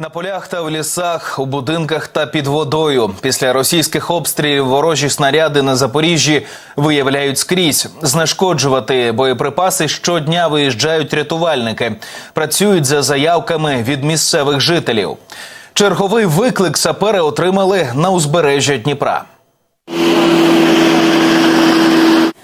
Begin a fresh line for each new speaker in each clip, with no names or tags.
На полях та в лісах, у будинках та під водою. Після російських обстрілів ворожі снаряди на Запоріжжі виявляють скрізь. Знешкоджувати боєприпаси щодня виїжджають рятувальники. Працюють за заявками від місцевих жителів. Черговий виклик сапери отримали на узбережжя Дніпра.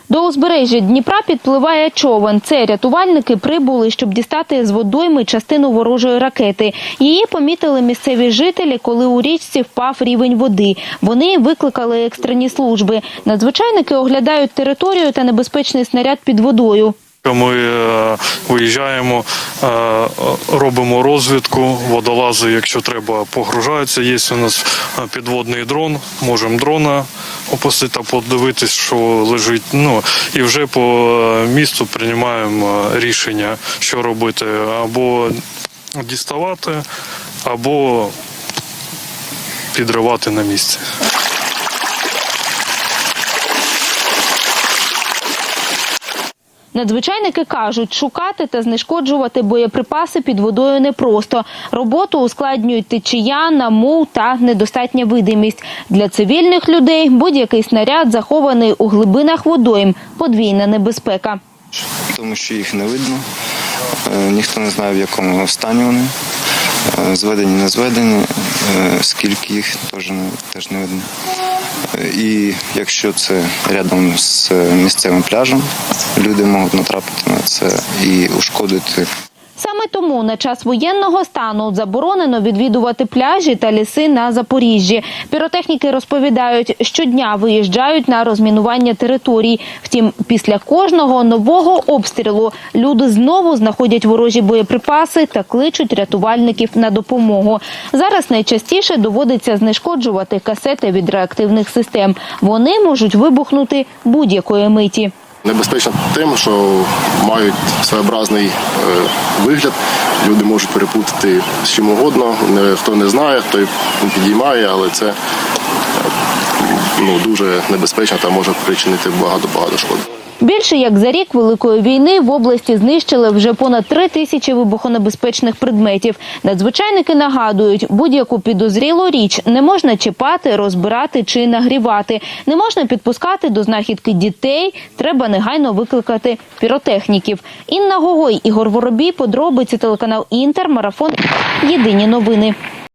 До узбережжя Дніпра підпливає човен. Це рятувальники прибули, щоб дістати з водойми частину ворожої ракети. Її помітили місцеві жителі, коли у річці впав рівень води. Вони викликали екстрені служби. Надзвичайники оглядають територію та небезпечний снаряд під водою.
Ми е, виїжджаємо, е, робимо розвідку, водолази, якщо треба, погружаються. Є у нас е, підводний дрон, можемо дрона опустити, подивитись, що лежить. Ну і вже по місту приймаємо рішення, що робити, або діставати, або підривати на місці.
Надзвичайники кажуть, шукати та знешкоджувати боєприпаси під водою непросто. Роботу ускладнюють течія, намул та недостатня видимість. Для цивільних людей будь-який снаряд захований у глибинах водойм. Подвійна небезпека.
тому що їх не видно. Е, Ніхто не знає, в якому стані вони. Е, Зведені, не зведені, е, скільки їх теж не, теж не видно. Е, І якщо це рядом з місцевим пляжем, люди можуть натрапити на це і ушкодити
Саме тому на час воєнного стану заборонено відвідувати пляжі та ліси на Запоріжжі. Піротехніки розповідають, щодня виїжджають на розмінування територій. Втім, після кожного нового обстрілу люди знову знаходять ворожі боєприпаси та кличуть рятувальників на допомогу. Зараз найчастіше доводиться знешкоджувати касети від реактивних систем. Вони можуть вибухнути будь-якої миті.
Небезпечно тим, що мають своєобразний е, вигляд. Люди можуть перепутати з чим угодно. Хто не знає, той не підіймає, але це ну, дуже небезпечно та може причинити багато-багато шкоди.
Більше як за рік великої війни в області знищили вже понад три тисячі вибухонебезпечних предметів. Надзвичайники нагадують, будь-яку підозрілу річ не можна чіпати, розбирати чи нагрівати. Не можна підпускати до знахідки дітей. Треба негайно викликати піротехніків. Інна Гогой, Ігор Воробій, подробиці телеканал Інтер, марафон. Єдині новини.